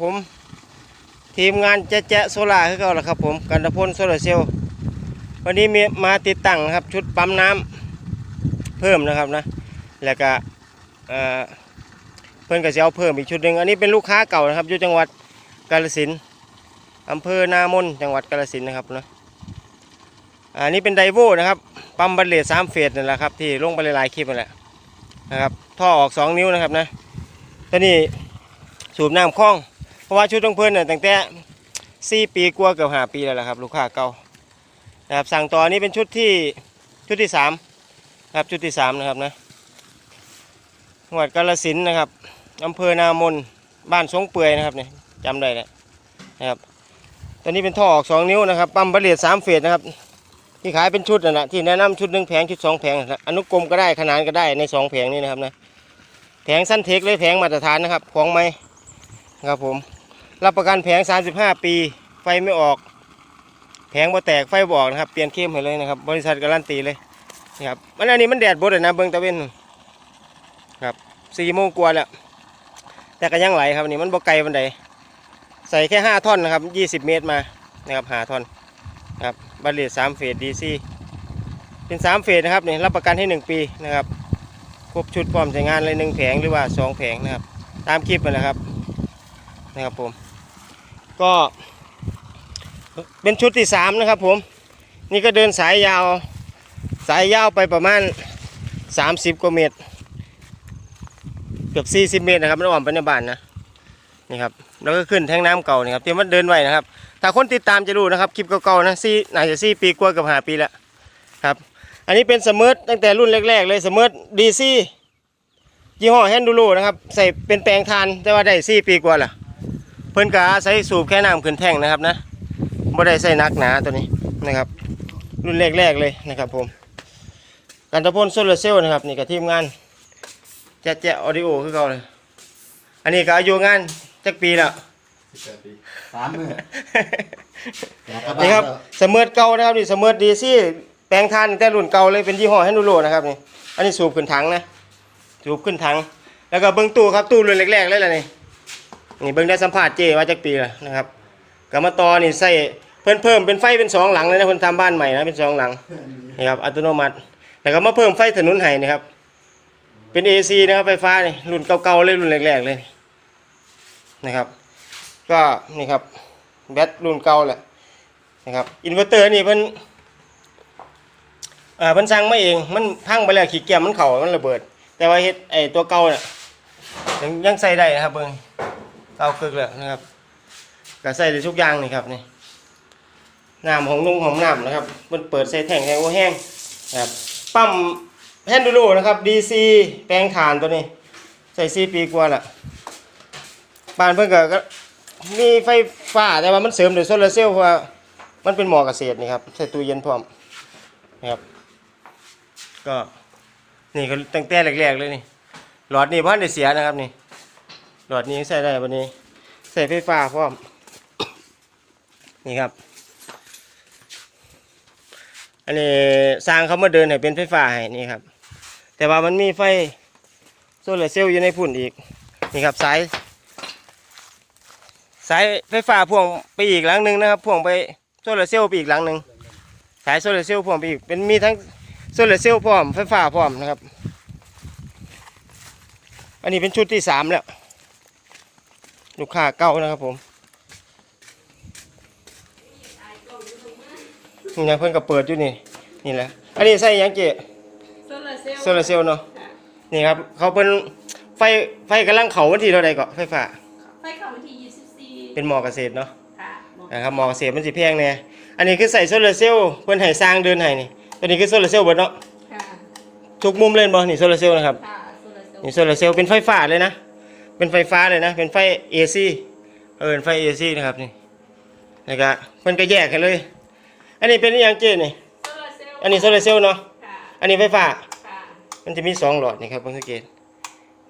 ผมทีมงานแจ๊ะแจ๊ะโซล่าคือเก่าละครับผมกันตะพลโซลาร์เซลล์วันนี้มีมาติดตั้งนะครับชุดปั๊มน้ำเพิ่มนะครับนะแล้วก็เอ่อเพิ่นก็จะเอาเพิ่มอีกชุดหนึ่งอันนี้เป็นลูกค้าเก่านะครับอยู่จังหวัดกาฬสินธุ์อำเภอนามนจังหวัดกาฬสินธุ์นะครับนะอันนี้เป็นไดโวนะครับปั๊มบัลเลตสามเฟสนั่นแหละครับที่ลงไปหลายๆคลิปนั่นแหละนะครับท่อออกสองนิ้วนะครับนะตัวนี้สูบน้ำคล่อง เพราะว่าชุดของเพื่อนเนี่ยตั้งแต่สี่ปีกว่าเกือบหาปีแล้วล่ะครับ ลูกค้าเก่านะครับสั่งต่อนี้เป็นชุดที่ชุดที่สามครับชุดที่สามนะครับนะจังหวัดกาฬสินนะครับอำเภอนามนบ้านสงเปื่อยนะครับเนี่ยจำได้แล้วนะครับตัวนี้เป็นท่อออกสองนิ้วนะครับปั๊มบรเลตสามเฟสนะครับที่ขายเป็นชุดนั่นะที่แนะนำชุดหนึ่งแผงชุดสองแผงนะอนุกรมก็ได้ขนานก็ได้ในสองแผงนี้นะครับนะแผงสั้นเทคเลยแผงมาตรฐานนะครับของไม้ครับผม รับประกันแผง 35 ปี ไฟไม่ออก แผงบ่แตกไฟบออกนะครับ เปลี่ยนเข้มให้เลยนะครับ บริษัทการันตีเลยนะครับมันอันนี้มันแดดบดเลยนะเบิ้งตะเวนครับสี่โมงกว่าแล้วแต่ก็ยังไหลครับนี่มันบ่ไกลบันไดใส่แค่5ท่อนนะครับ20เมตรมานะครับหาท่อนนะครับบัลเลตสามเฟสดีซีเป็นสามเฟสนะครับนี่รับประกันให้1ปีนะครับครบชุดพร้อมใช้งานเลยหนึ่งแผงหรือว่าสองแผงนะครับ ตามคลิปนั่นะครับนะครับผม ก็เป็นชุดที่สามนะครับผม นี่ก็เดินสายยาว สายยาวไปประมาณ 30กว่าเมตร เกือบ 40 เมตรนะครับมันอ่อมไปในบ้านนะนี่ครับแล้วก็ขึ้นแท่งน้ำเก่านี่ครับที่มันเดินไวนะครับ ถ้าคนติดตามจะรู้นะครับคลิปเก่าๆนะซี่น่าจะซี่ปีกว่ากับหาปีแล้วครับ อันนี้เป็นสมิร์ทตั้งแต่รุ่นแรก ๆ เลยสมิร์ทดีซี่ยี่ห้อแฮนดูโรนะครับ ใส่เป็นแปลงทานแต่ว่าได้ซี่ปีกว่าละ เพิ่นกาใส่สูบแค่น้ำขึ้นแท่งนะครับนะบ่ได้ใส่นักหนาตัวนี้นะครับ รุ่นแรกๆเลยนะครับผมกันตะพลโซลาร์เซลล์นะครับนี่กับทีมงานแจ๊ะแจ๊ะออดิโอคือเก่าเลยอันนี้ก็อายุงานจักปีแล้วสามมือนี่ครับเสมือดเก่านะครับนี่เสมือดดีซี่แปลงทานแต่รุ่นเก่าเลยเป็นยี่ห้อแฮนดูโรนะครับนี่อันนี้สูบขึ้นถังนะสูบขึ้นถัง แล้วก็เบิ้งตู้ครับตู้รุ่นแรกๆเลยล่ะนี่ นี่เบิ้งได้สัมผัสเจว่าจักปีล้วนะครับกรรมตอนี่ใส่เพิ่นเพิ่มเป็นไฟเป็นสองหลังเลยนะเพิ่นทำบ้านใหม่นะเป็นสองหลังนี่ครับอัตโนมัติแล้วก็มาเพิ่มไฟถนนให้นะครับ เป็น AC นะครับไฟฟ้านี่รุ่นเก่าๆเลยรุ่นแรกๆเลยนะครับ ก็นี่ครับแบตรุ่นเก่าแหละนะครับอินเวอร์เตอร์นี่เพิ่นเอ่อเพิ่นสั่งมาเองมันพังไปแล้วขี้เกียจมันเข่ามันระเบิด แต่ว่าเฮ็ดไอ้ตัวเก่าเนี่ยยังยังใส่ได้นะครับเบิ่ง เก่ากึกแล้วนะครับก็ใส่ได้ทุกอย่างนี่ครับนี่น้ำของนุ่งของน้ำนะครับเพิ่นเปิดใส่แท่งแห้งโอแห้งนะครับปั๊มแฮนดูโรนะครับ DC แปลงถ่านตัวนี้ ใส่ซีปีกว่าละบ้านเพิ่อนก็ก็มีไฟฟ้าแต่ว่ามันเสริมโดยโซลาร์เซลล์เพราะว่ามันเป็นหมอเกษตรนี่ครับใส่ตู้เย็นพร้อมนะครับ ก็นี่ก็ตั้งแต่แรกๆเลยนี่หลอดนี่บ้านได้เสียนะครับนี่ หลอดนี้ใส่ได้วันนี้ ใส่ไฟฟ้าพร้อม นี่ครับ อันนี้สร้างเขามาเดินให้เป็นไฟฟ้าให้นี่ครับ แต่ว่ามันมีไฟโซลาร์เซลล์อยู่ในพุ่นอีก นี่ครับสายสายไฟฟ้าพ่วงไปอีกหลังหนึ่งนะครับพ่วงไปโซลาร์เซลล์ไปอีกหลังหนึ่งสายโซลาร์เซลล์พ่วงไปอีกเป็นมีทั้งโซลาร์เซลล์พร้อมไฟฟ้าพร้อมนะครับ อันนี้เป็นชุดที่สามแล้ว ลูกค้าเก่านะครับผมนี่นะเพิ่นก็เปิดอยู่นี่นี่แหละอันนี้ใส่หยังเจ๊โซลาร์เซลล์โซลาร์เซลล์เนาะค่ะนี่ครับ เขาเป็นไฟไฟกำลังเขาวันที่เท่าใดก็ไฟฟ้าไฟเข้าวันที่24เป็นหมอเกษตรเนาะค่ะบอกนะครับหมอเกษตรมันสิแพงแน่อันนี้คือใส่โซลาร์เซลล์เพิ่นให้สร้างเดินให้นี่ตัวนี้คือโซลาร์เซลล์เบิดเนาะค่ะทุกมุมเลยบ่นี่โซลาร์เซลล์นะครับค่ะโซลาร์เซลล์นี่โซลาร์เซลล์เป็นไฟฟ้าเลยนะ เป็นไฟฟ้าเลยนะ เป็นไฟ AC เออเป็นไฟ AC นะครับนี่แล้วก็เพิ่นก็แยกกันเลย อันนี้เป็นอหยังเจนี่โซลาร์เซลล์อันนี้โซลาร์เซลล์เนาะค่ะอันนี้ไฟฟ้าค่ะมันจะมีสองหลอดนี่ครับเพิ่งสังเกต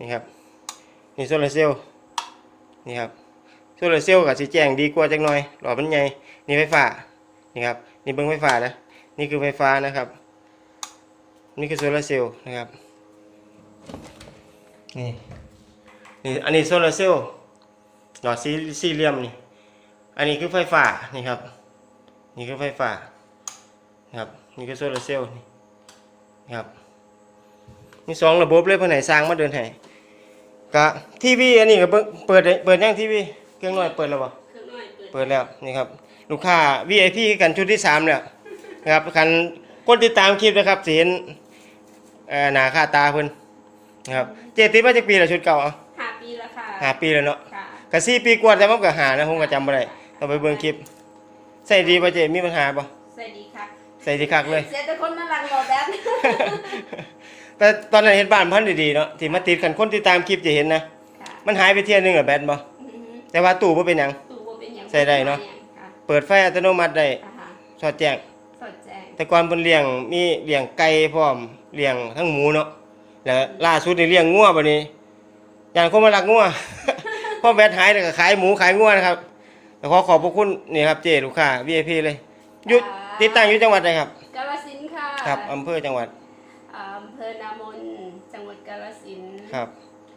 นี่ครับนี่โซลาร์เซลล์นี่ครับโซลาร์เซลล์กับสีแจ้งดีกว่าจังหน่อย หลอดมันใหญ่นี่ไฟฟ้านี่ครับนี่เบิ้งไฟฟ้านะนี่คือไฟฟ้านะครับ นี่คือโซลาร์เซลล์นะครับนี่ นี่อันนี้โซลาร์เซลล์อดสี่สี่เหลี่ยมนี่ อันนี้คือไฟฟ้านี่ครับ นี่คือไฟฟ้านะครับ นี่คือโซลาร์เซลล์นี่นะครับ มีสองระบบเลยเพื่อนไหนสร้างมาเดินให้กะทีวีอันนี้ก็เบิ่งเปิดได้เปิดยังทีวีเครื่องน้อยเปิดแล้วบ่เครื่องน้อยเปิดเปิดแล้วนี่ครับ ลูกค้า VIP กันชุดที่สามแล้วนะครับคันคนติดตามคลิปนะครับสิเห็นเอ่อหน้าค่าตาเพิ่นนะครับ เจติดมาจากปีละชุดเก่าเอาหาปีแล้วค่ะ หาปีแล้วเนาะค่ะก็สี่ปีกว่าแต่มันก็หานะผมก็จำบ่ได้ต้องไปเบิ่งคลิปใส่ดีป่ะเจมีปัญหาป่ะสวัสดีค่ะใส่ดีคักเลย เสียแต่คนมาลังรอแบบ แต่ตอนนั้นเห็นบ้านพันดีๆเนาะที่มาติดกันคนติดตามคลิปจะเห็นนะค่ะมันหายไปเที่ยนึงเหรอแบตบ่อือฮึแต่ว่าตู้บ่เป็นหยัง ตู้บ่เป็นหยังใส่ได้เนาะ ค่ะเปิดไฟอัตโนมัติได้อ่าฮะสอดแจ้ง สดแจ้งแต่ก่อนเพิ่นเลี้ยงมีเลี้ยงไก่พร้อมเลี้ยงทั้งหมูเนาะแล้วล่าสุดนี่เลี้ยงงัวบัดนี้ อย่างคนมารักงัวพอแบตหายแล้วก็ขายหมูขายงัวนะครับแต่ขอขอบพระคุณนี่ครับเจลูกค้า VIP เลยอยู่ติดตั้งอยู่จังหวัดใดครับกาฬสินธุ์ค่ะครับอำเภอจังหวัดอ่าอำเภอนามนจังหวัดกาฬสินธุ์ครับ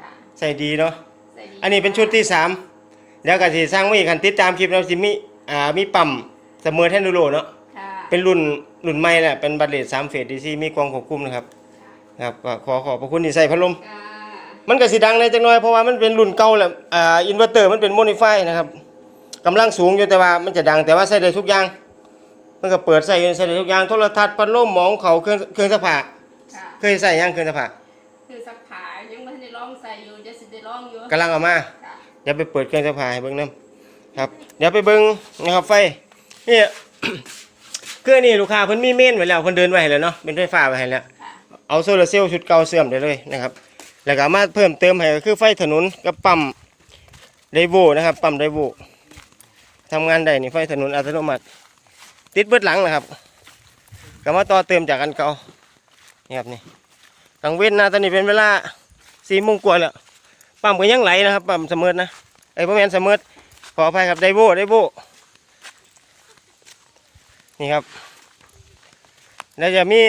ค่ะใส่ดีเนาะใส่ดีอันนี้เป็นชุดที่สามแล้วก็สิสร้างไว้อีกคันติดตามคลิปแล้วสิมีอ่ามีปั๊มเสมอแทนดูโรเนาะค่ะเป็นรุ่นรุ่นใหม่แหละเป็นบัตรเลส3เฟสดีซีมีกล้องควบคุมนะครับครับก็ขอขอบพระคุณที่ใส่พัดลมค่ะ มันก็สิดังในจังน้อยเพราะว่ามันเป็นรุ่นเก่าแหละอ่าอินเวอร์เตอร์มันเป็นโมนิฟายนะครับกำลังสูงอยู่แต่ว่ามันจะดังแต่ว่าใส่ได้ทุกอย่าง มันก็เปิดใส่ใส่ได้ทุกอย่างโทรทัศน์พัดลมหมองเขาเครื่องเครื่องซักผ้าค่ะเคยใส่ยังเครื่องซักผ้าคือสักผายังไม่ทันได้ลองใส่อยู่จะสิได้ลองอยู่กำลังเอามา ค่ะเดี๋ยวไปเปิดเครื่องซักผ้าให้เบิ่งนํครับ เดี๋ยวไปเบิ่งนะครับไฟนี่ เครื่องนี้ลูกค้าเพิ่นมีเมนไว้แล้วเพิ่นเดินไว้ให้แล้วเนาะเป็นไฟฟ้าไว้ให้แล้วค่ะ เอาโซลาร์เซลล์ชุดเก่าเสื่อมได้เลยนะครับ แล้วก็มาเพิ่มเติมให้ก็คือไฟถนนกับปั๊มไดโวนะครับ ปั๊มไดโวทำงานได้นี่ไฟถนนอัตโนมัติ ติดเบิดหลังนะครับก็มาต่อเติมจากอันเก่านี่ครับนี่กลางเว้นนะตอนนี้เป็นเวลาสี่โมงกว่าแล้วปั๊มก็ยังไหลนะครับปั๊มเสมอนะไอ้พ่อแมนเสมอขออภัยครับไดโวไดโวนี่ครับแล้วจะมี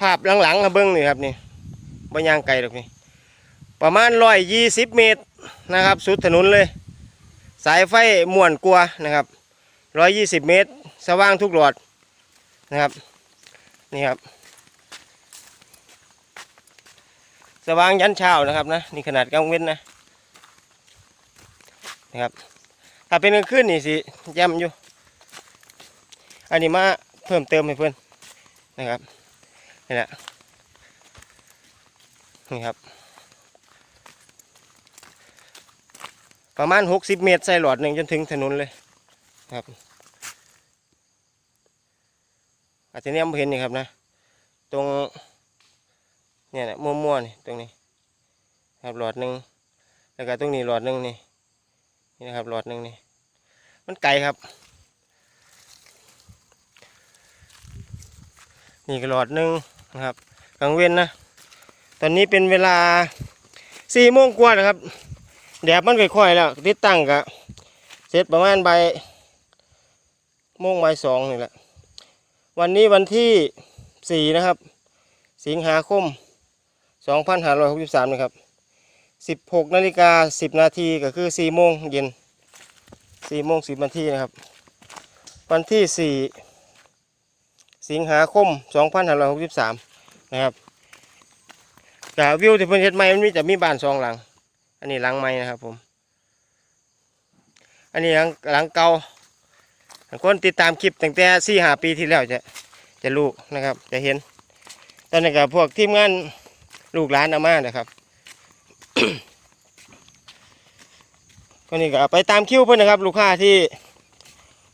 ภาพหลังๆครับเบิ้งนี่ครับนี่ บ่ย่างไกลหรอกนี่ประมาณร้อยยี่สิบเมตรนะครับ สุดถนนเลย สายไฟม่วนกลัวนะครับร้อยยี่สิบเมตร สว่างทุกหลอดนะครับนี่ครับ สว่างยันเช้านะครับนะนี่ขนาดกลางเว้นนะนะครับถ้าเป็นกลางคืนนี่สิย่ำอยู่ อันนี้มาเพิ่มเติมให้เพื่อนนะครับนี่แหละ นี่ครับ ประมาณ60เมตรใส่หลอดหนึ่งจนถึงถนนเลยครับอาจจะเนี่ยมเห็นนี่ครับนะ ตรงเนี่ยนะมั่วๆนี่ตรงนี้ ครับหลอดหนึ่งแล้วก็ตรงนี้หลอดหนึ่งนี่นี่นะครับหลอดหนึ่งนี่ มันไกลครับ นี่ก็หลอดหนึ่งนะครับกลางเว้นนะ ตอนนี้เป็นเวลาสี่โมงกว่านะครับแดดมันค่อยๆแล้วติดตั้งกะเสร็จประมาณใบโมงใบสองนี่แหละ วันนี้วันที่สี่นะครับ สิงหาคมสองพันห้าร้อยหกสิบสามนะครับสิบหกนาฬิกาสิบนาทีก็คือสี่โมงเย็นสี่โมงสิบนาทีนะครับ วันที่สี่สิงหาคม2563นะครับ กะวิวที่เพิ่นเฮ็ดใหม่มันมีจะมีบ้านสองหลัง อันนี้หลังใหม่นะครับ ผม อันนี้หลังหลังเก่าคนติดตามคลิปตั้งแต่สี่หาปีที่แล้วจะจะรู้นะครับ จะเห็น ตอนนี้กับพวกทีมงานลูกหลานอามานะครับก็นี่ก็ไปตามคิวเพื่อนนะครับ ลูกค้าที่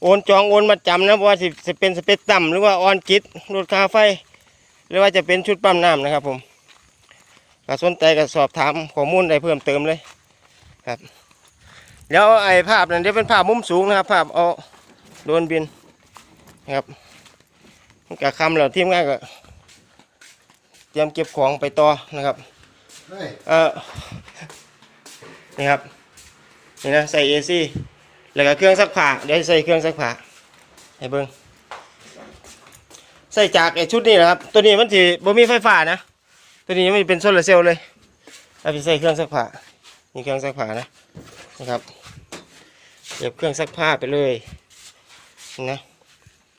โอนจองโอนมาจำนะเพราะว่าสิเป็นสเปซต่ำหรือว่าออนกิดรถค่าไฟ หรือว่าจะเป็นชุดปั๊มน้ำนะครับผม ก็สนใจก็สอบถามข้อมูลได้เพิ่มเติมเลยครับเดี๋ยวไอ้ภาพนั้นเดี๋ยวเป็นภาพมุมสูงนะครับ ภาพเอาโดนบินนะครับกับคำเราทีมงานก็เตรียมเก็บของไปต่อนะครับเออนี่ครับนี่นะใส่เอซี่แล้วก็เครื่องซักผ้าเดี๋ยวใส่เครื่องซักผ้าให้เบิ้งใส่จากไอ้ชุดนี้นะครับ ตัวนี้มันสิบ่มีไฟฟ้านะ ตัวนี้มันเป็นโซลาร์เซลล์เลยเอาไปใส่เครื่องซักผ้านี่เครื่องซักผ้านะนะครับเก็บเครื่องซักผ้าไปเลยนะ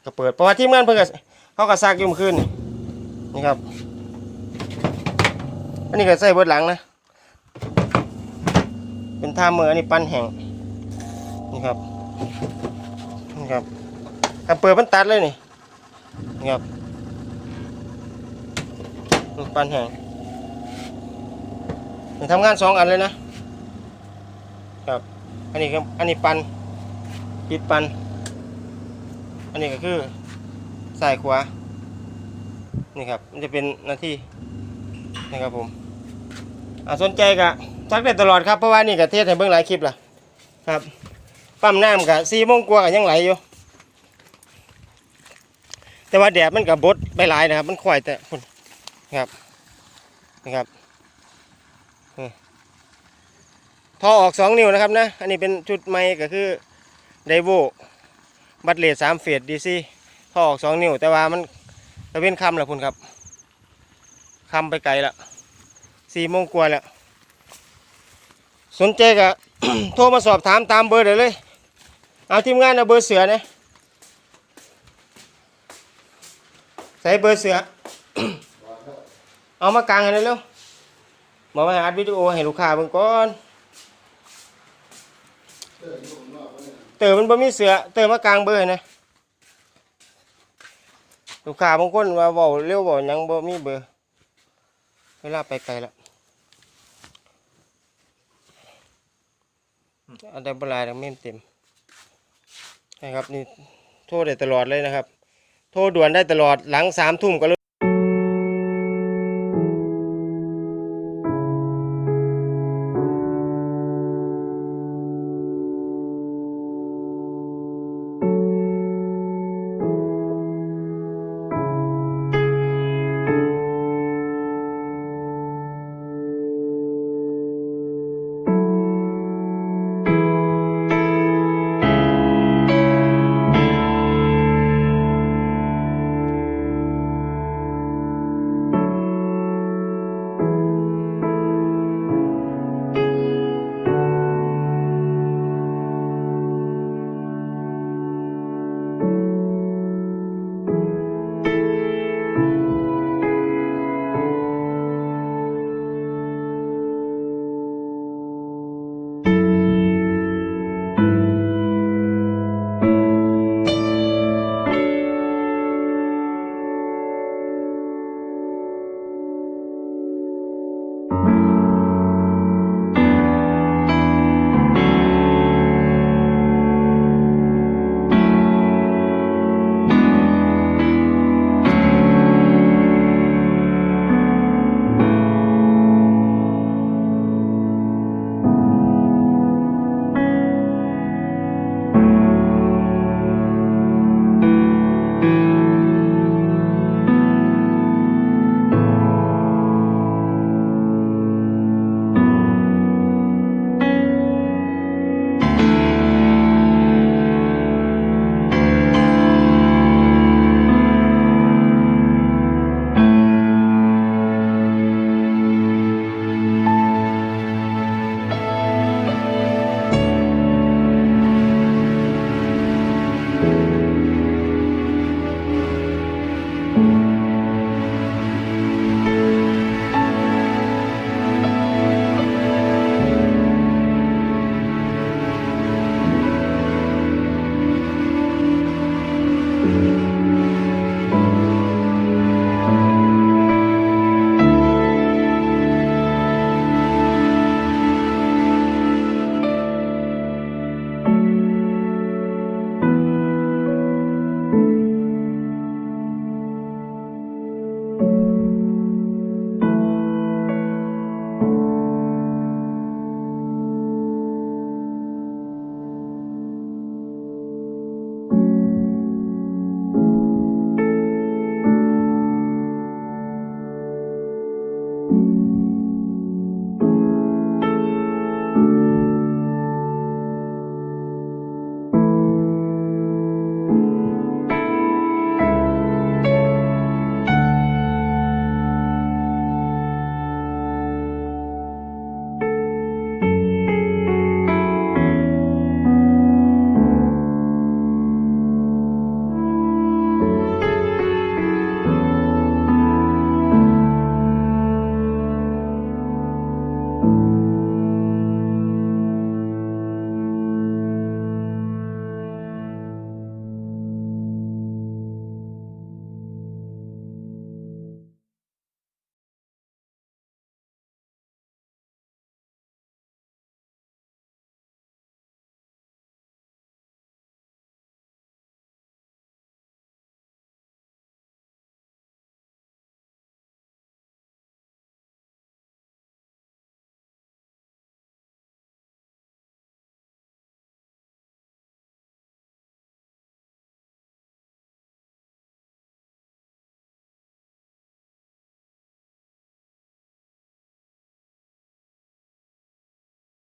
ก็เปิดเพราะว่าทีมงานเพิ่งเขาก็ซักยู่มื่อคืนนี่ครับอันนี้ก็ใส่เบิดหลังนะเป็นท่ามืออันนี้ปั้นแห้งนี่ครับนี่ครับถ้าเปิดมันตัดเลยนี่นี่ครับ ปั้นแห้งนี่ทำงานสองอันเลยนะครับอันนี้ก็อันนี้ปันปิดปัน อันนี้ก็คือสายขวานี่ครับมันจะเป็นหน้าที่นะครับผมอ่าสนใจกะทักได้ตลอดครับเพราะว่านี่กะเทศให้เบิ่งหลายคลิปล่ะครับปั๊มน้ำกะสี่โมงกว่าก็ยังไหลอยู่แต่ว่าแดดมันกับบดไปหลายนะครับ มันข่อยแต่พุ่น ครับนะครับท่อออกสองนิ้วนะครับนะ อันนี้เป็นชุดใหม่ก็คือไดโวบัตเลสสามเฟสดีซีท่อออกสองนิ้ว แต่ว่ามันตะเว้นคำแล้วพุ่นครับคำไปไกลละสี่โมงกว่าแล้ว สนใจก็โทรมาสอบถามตามเบอร์ได้เลย เอาทีมงานเอาเบอร์เสือนะใส่เบอร์เสือ เอามากลางให้เร็วๆบอกว่าให้อัดวิดีโอให้ลูกค้าเบิ่งก่อนเติมมันบ่มีเสือเติมมากลางเบอร์นะลูกค้าบางคนว่าเว้าเร็วเว้าหยังบ่มีเบอร์เวลาไปไกลแล้วอันใดบ่หลายดอกเมมเต็มนะครับนี่โทรได้ตลอดเลยนะครับ โทรด่วนได้ตลอดหลังสามทุ่มก็